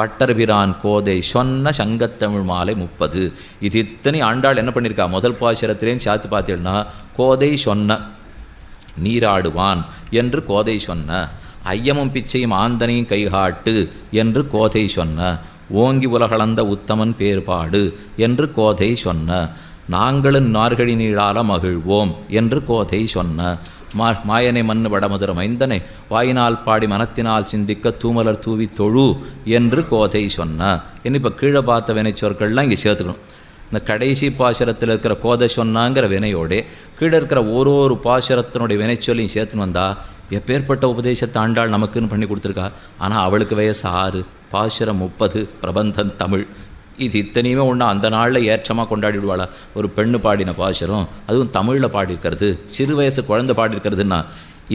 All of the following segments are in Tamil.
பட்டர்பிரான் கோதை சொன்ன சங்கத்தமிழ் மாலை முப்பது. இது இத்தனை ஆண்டாள் என்ன பண்ணியிருக்கா முதல் பாசுரத்திலேயும் சாத்து பார்த்தீங்கன்னா கோதை சொன்ன நீராடுவான் என்று கோதை சொன்ன ஐயமும் பிச்சையும் ஆந்தனையும் கைகாட்டு என்று கோதை சொன்ன ஓங்கி உலகளந்த உத்தமன் பேர்பாடு என்று கோதை சொன்ன நாங்களும் நார்கழி நீழால மகிழ்வோம் என்று கோதை சொன்ன மா மாயனை மண் வடமதுர மைந்தனை வாயினால் பாடி மனத்தினால் சிந்திக்க தூமலர் தூவி தொழு என்று கோதை சொன்ன. என்ன இப்போ கீழே பார்த்த வினை சொற்கள்லாம் இங்கே சேர்த்துக்கணும். இந்த கடைசி பாசுரத்தில் இருக்கிற கோதை சொன்னாங்கிற வினையோடு கீழே இருக்கிற ஒரு ஒரு பாசுரத்தினுடைய வினைச்சொல்லையும் சேர்த்துன்னு வந்தால் எப்பேற்பட்ட உபதேசத்தை ஆண்டாள் நமக்குன்னு பண்ணி கொடுத்துருக்கா? ஆனால் அவளுக்கு வயசு ஆறு பாசுரம் முப்பது பிரபந்தன் தமிழ். இது இத்தனையுமே ஒன்றா அந்த நாளில் ஏற்றமாக கொண்டாடிடுவாளா ஒரு பெண்ணு பாடின பாசுரம் அதுவும் தமிழில் பாடியிருக்கிறது சிறு வயசு குழந்தை பாடியிருக்கிறதுன்னா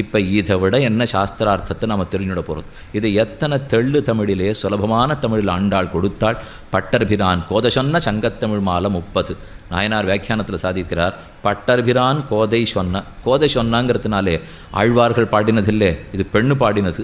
இப்போ இதை விட என்ன சாஸ்திரார்த்தத்தை நம்ம தெரிஞ்சுட போகிறோம் இது எத்தனை தெள்ளு தமிழிலே சுலபமான தமிழில் ஆண்டாள் கொடுத்தாள்? பட்டர்பிரான் கோதை சொன்ன சங்கத்தமிழ் மாலை முப்பது. நாயனார் வியாக்கியானத்தில் சாதிக்கிறார் பட்டர்பிரான் கோதை சொன்ன கோதை சொன்னாங்கிறதுனாலே ஆழ்வார்கள் பாடினதில்லை இது பெண்ணு பாடினது.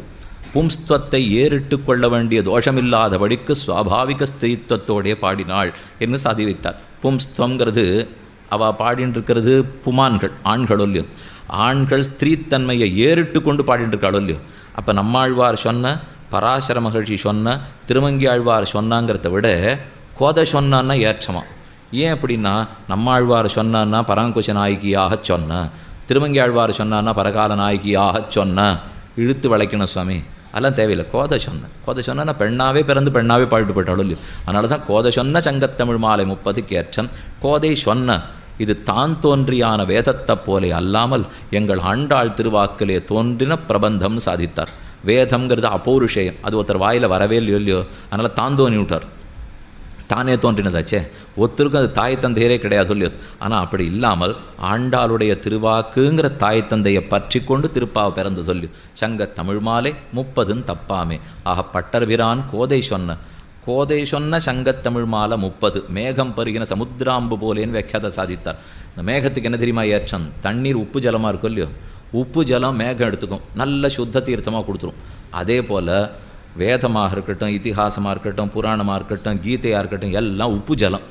பும்ஸ்துவத்தை ஏறிட்டு கொள்ள வேண்டிய தோஷமில்லாதபடிக்கு சுவாபாவிக ஸ்திரீத்துவத்தோடைய பாடினாள் என்று சாதி வைத்தார். பும்ஸ்துவங்கிறது அவள் பாடின்றிருக்கிறது புமான்கள் ஆண்கள் இல்லையோ ஆண்கள் ஸ்திரீத்தன்மையை ஏறிட்டு கொண்டு பாடிட்டு இல்லையோ அப்போ நம்மாழ்வார் சொன்ன பராசர மகிழ்ச்சி சொன்ன திருமங்கி ஆழ்வார் சொன்னாங்கிறத விட கோதை சொன்னான்னா ஏற்றமா? ஏன் அப்படின்னா நம்மாழ்வார் சொன்னான்னா பராங்குஷ நாயகியாக சொன்ன திருமங்கி ஆழ்வார் சொன்னான்னா பரகால நாயகியாக சொன்ன இழுத்து வளைக்கணும் சுவாமி. அதெல்லாம் தேவையில்லை. கோதை சொன்னேன் கோதை நான் பெண்ணாவே பிறந்து பெண்ணாவே பாடிட்டு போயிட்டாலும் இல்லையோ. அதனால தான் கோதை சொன்ன சங்கத்தமிழ் மாலை முப்பதுக்கு ஏற்றம் கோதை சொன்ன இது தான் தோன்றியான வேதத்தைப் போலே அல்லாமல் எங்கள் ஆண்டாள் திருவாக்கிலே தோன்றின பிரபந்தம் சாதித்தார். வேதம்ங்கிறது அபௌருஷேயம் அது ஒருத்தர் வாயில் வரவே இல்லையோ இல்லையோ. அதனால் தான் தோணி விட்டார். தானே தோன்றினதாச்சே? ஒருத்தருக்கும் அது தாய் தந்தையரே கிடையாது சொல்லியோ ஆனால் அப்படி இல்லாமல் ஆண்டாளுடைய திருவாக்குங்கிற தாய் தந்தையை பற்றி கொண்டு திருப்பாவை பிறந்து சொல்லி. சங்க தமிழ் மாலை முப்பதுன்னு தப்பாமே. ஆக பட்டர்பிரான் கோதை சொன்ன. கோதை சொன்ன சங்கத்தமிழ் மாலை முப்பது. மேகம் பருகின சமுத்திராம்பு போலேன்னு வியாக்கியாத சாதித்தார். இந்த மேகத்துக்கு என்ன தெரியுமா ஏற்றம்? தண்ணீர் உப்பு ஜலமாக இருக்கும் இல்லையோ? உப்பு ஜலம் மேகம் எடுத்துக்கும். நல்ல சுத்த தீர்த்தமாக கொடுத்துரும். அதே போல் வேதமாக இருக்கட்டும் இதிகாசமாக இருக்கட்டும் புராணமாக இருக்கட்டும் கீதையாக இருக்கட்டும் எல்லாம் உப்பு ஜலம்.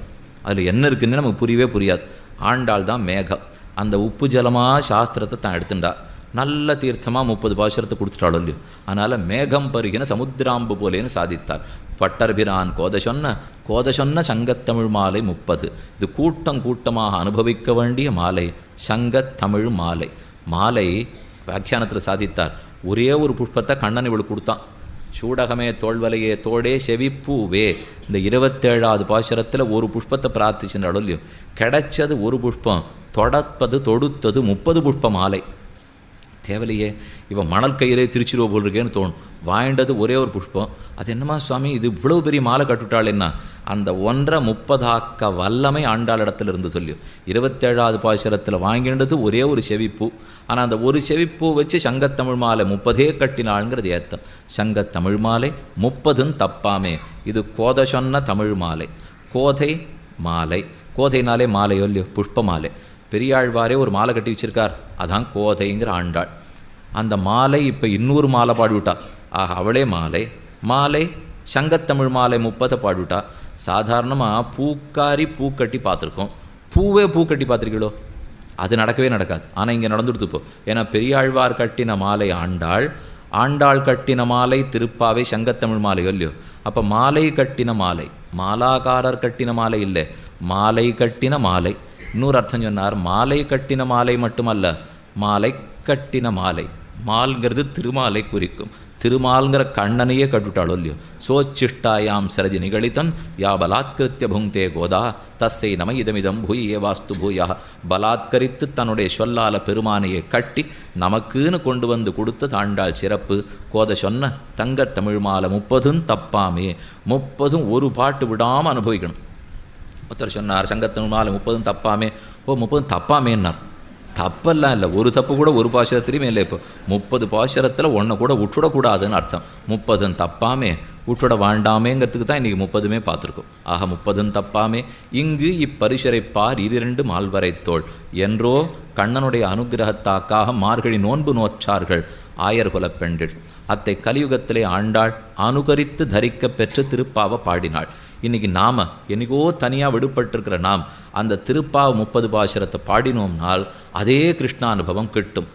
அதில் என்ன இருக்குன்னு நமக்கு புரியவே புரியாது. ஆண்டாள் தான் மேகம். அந்த உப்பு ஜலமாக சாஸ்திரத்தை தான் எடுத்துண்டா நல்ல தீர்த்தமாக முப்பது பாசுரத்தை கொடுத்துட்டாலும் இல்லையோ. அதனால் மேகம் பருகின சமுத்திராம்பு போலேன்னு சாதித்தார் பட்டர்பிரான் கோத சொன்ன கோத சொன்ன சங்கத்தமிழ் மாலை முப்பது. இது கூட்டம் கூட்டமாக அனுபவிக்க வேண்டிய மாலை. சங்கத்தமிழ் மாலை. மாலை வியாக்கியானத்தில் சாதித்தார் ஒரே ஒரு புஷ்பத்தை கண்ணன் இவளுக்கு கொடுத்தான். சூடகமே தோல்வலையே தோடே செவிப்பூவே. இந்த இருபத்தேழாவது பாசுரத்தில் ஒரு புஷ்பத்தை பிரார்த்திச்சுட்டாலும் இல்லையோ கிடைச்சது ஒரு புஷ்பம் தொடப்பது தொடுத்தது முப்பது புஷ்ப மாலை. தேவையில்லையே இவன் மணல் கையிலே திருச்சிருவ போல் இருக்கேன்னு தோணும். வாய்ண்டது ஒரே ஒரு புஷ்பம். அது என்னமா சுவாமி இது இவ்வளவு பெரிய மாலை கட்டுட்டாளேன்னா அந்த ஒன்றை முப்பதாக்க வல்லமை ஆண்டாள் இடத்துல இருந்து சொல்லியும் இருபத்தேழாவது பாசுரத்தில் வாங்கினது ஒரே ஒரு செவிப்பூ. ஆனால் அந்த ஒரு செவிப்பூ வச்சு சங்கத்தமிழ் மாலை முப்பதே கட்டினாளுங்கிறது ஏத்தம். சங்கத்தமிழ் மாலை முப்பதுன்னு தப்பாமே. இது கோத சொன்ன தமிழ் மாலை. கோதை மாலை. கோதைனாலே மாலையோ இல்லையோ புஷ்ப மாலை. பெரியாழ்வாரே ஒரு மாலை கட்டி வச்சிருக்கார். அதான் கோதைங்கிற ஆண்டாள். அந்த மாலை இப்போ இன்னொரு மாலை பாடிவிட்டா. ஆக அவளே மாலை. மாலை சங்கத்தமிழ் மாலை முப்பதை பாடிவிட்டா. சாதாரணமாக பூக்காரி பூக்கட்டி பார்த்துருக்கோம். பூவே பூக்கட்டி பார்த்துருக்கீங்களோ அது நடக்கவே நடக்காது. ஆனால் இங்கே நடந்துடுது இப்போ ஏன்னா பெரியாழ்வார் கட்டின மாலை ஆண்டாள். ஆண்டாள் கட்டின மாலை திருப்பாவை சங்கத்தமிழ் மாலை இல்லையோ? அப்போ மாலை கட்டின மாலை. மாலாக்காரர் கட்டின மாலை இல்லை. மாலை கட்டின மாலை. இன்னொரு அர்த்தம் சொன்னார் மாலை கட்டின மாலை மட்டுமல்ல மாலை கட்டின மாலை. மால்ங்கிறது திருமாலை குறிக்கும். திருமால்ங்கிற கண்ணனையே கட்டுட்டாளோ இல்லையோ? சோச்சிஷ்டாயாம் சரஜி நிகழித்தன் யா பலாத்கிருத்திய புங்கே கோதா தஸ்ஸை நம இதமிதம் பூயே வாஸ்து பூயா பலாத்கரித்து தன்னுடைய சொல்லால பெருமானையை கட்டி நமக்குன்னு கொண்டு வந்து கொடுத்த தாண்டாள் சிறப்பு கோத சொன்ன தங்க தமிழ் மாலை முப்பதும் தப்பாமே. முப்பதும் ஒரு பாட்டு விடாமல் அனுபவிக்கணும். ஒருத்தர் சொன்னார் சங்கத்தின் நாலு முப்பதும் தப்பாமே. ஓ முப்பதும் தப்பாமேன்னார். தப்பெல்லாம் இல்லை. ஒரு தப்பு கூட ஒரு பாசுரத்திலையுமே இல்லை இப்போ. முப்பது பாசுரத்தில் ஒன்றை கூட விட்டுடக்கூடாதுன்னு அர்த்தம். முப்பதும் தப்பாமே. விட்டுட வேண்டாமேங்கிறதுக்கு தான் இன்றைக்கி முப்பதுமே பார்த்துருக்கோம். ஆக முப்பதும் தப்பாமே. இங்கு இப்பரிசரை பார் இரண்டு மால்வரை தோல் என்றோ கண்ணனுடைய அனுகிரகத்தாக்காக மார்கழி நோன்பு நோற்றார்கள் ஆயர் குலப் அத்தை கலியுகத்திலே ஆண்டாள் அனுகரித்து தரிக்க பெற்று திருப்பாவை பாடினாள். இன்னைக்கு நாம் என்னைக்கோ தனியாக விடுபட்டிருக்கிற நாம் அந்த திருப்பா முப்பது பாசுரத்தை பாடினோம்னால் அதே கிருஷ்ணானுபவம் கிட்டும்.